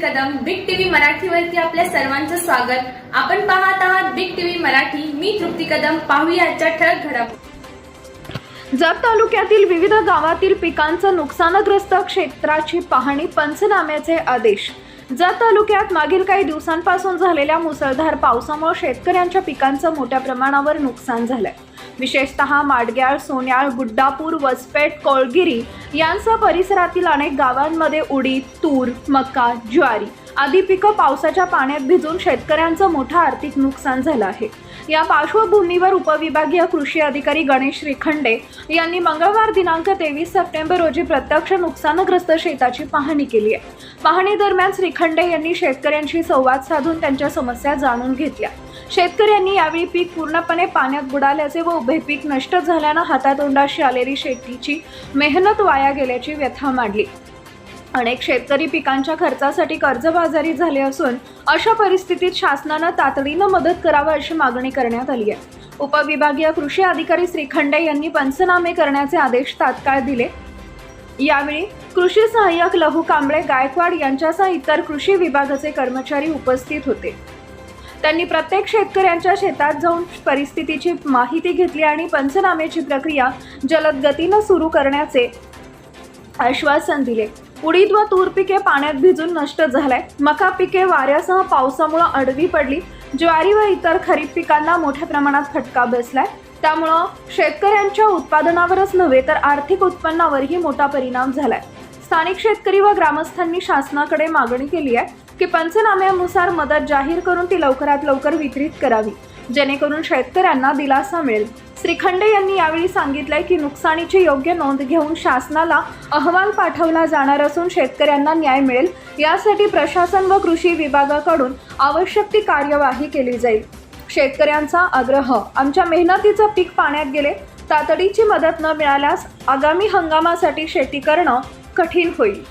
मराठीवरती आपल्या सर्वांचं स्वागत. आपण पाहत आहात बिग टीव्ही मराठी. मी तृप्ती कदम. पाहूया आजच्या ठळक घडामोडी. जत तालुक्यातील विविध गावातील पिकांचं नुकसानग्रस्त क्षेत्राची पाहणी पंचनाम्याचे आदेश. जत तालुक्यात मागील काही दिवसांपासून झालेल्या मुसळधार पावसामुळे शेतकऱ्यांच्या पिकांचं मोठ्या प्रमाणावर नुकसान झालंय. विशेषतः माडग्याळ सोन्याळ गुड्डापूर वसपेट कोळगिरी यांसह परिसरातील अनेक गावांमध्ये उडीद तूर मका ज्वारी आदी पिकं पावसाच्या पाण्यात भिजून शेतकऱ्यांचं मोठं आर्थिक नुकसान झालं आहे. या पार्श्वभूमीवर उपविभागीय कृषी अधिकारी गणेश श्रीखंडे यांनी मंगळवार दिनांक तेवीस सप्टेंबर रोजी प्रत्यक्ष नुकसानग्रस्त शेताची पाहणी केली आहे. पाहणी दरम्यान श्रीखंडे यांनी शेतकऱ्यांशी संवाद साधून त्यांच्या समस्या जाणून घेतल्या. शेतकऱ्यांनी यावेळी पीक पूर्णपणे पाण्यात बुडाल्याचे व उभे पीक नष्ट झाल्यानं हातातोंडाशी आलेली शेतीची मेहनत वाया गेल्याची व्यथा मांडली. अनेक शेतकरी पिकांच्या खर्चासाठी कर्जबाजारी झाले असून अशा परिस्थितीत शासनानं तातडीनं मदत करावं अशी मागणी करण्यात आली आहे. उपविभागीय कृषी अधिकारी श्रीखंडे यांनी पंचनामे करण्याचे आदेश तात्काळ दिले. यावेळी कृषी सहाय्यक लहू कांबळे गायकवाड यांच्यासह इतर कृषी विभागाचे कर्मचारी उपस्थित होते. त्यांनी प्रत्येक शेतकऱ्यांच्या शेतात जाऊन परिस्थितीची माहिती घेतली आणि पंचनाम्याची प्रक्रिया जलद गतीनं सुरू करण्याचे आश्वासन दिले. उडीद व तूर पिके पाण्यात भिजून नष्ट झालाय मका पिके वाऱ्यासह पावसामुळे अडवी पडली. ज्वारी व इतर खरीप पिकांना मोठ्या प्रमाणात फटका बसलाय. त्यामुळं शेतकऱ्यांच्या उत्पादनावरच नव्हे तर आर्थिक उत्पन्नावरही मोठा परिणाम झालाय. स्थानिक शेतकरी व ग्रामस्थांनी शासनाकडे मागणी केली आहे की पंचनाम्यानुसार मदत जाहीर करून ती लवकरात लवकर वितरित करावी. जेणेकरून शेतकऱ्यांना दिलासा मिळेल. श्रीखंडे यांनी यावेळी सांगितलंय की नुकसानीची योग्य नोंद घेऊन शासनाला अहवाल पाठवला जाणार असून शेतकऱ्यांना न्याय मिळेल. यासाठी प्रशासन व कृषी विभागाकडून आवश्यक ती कार्यवाही केली जाईल. शेतकऱ्यांचा आग्रह आमच्या मेहनतीचं पीक पाण्यात गेले तातडीची मदत न मिळाल्यास आगामी हंगामासाठी शेती करणं कठीण होईल.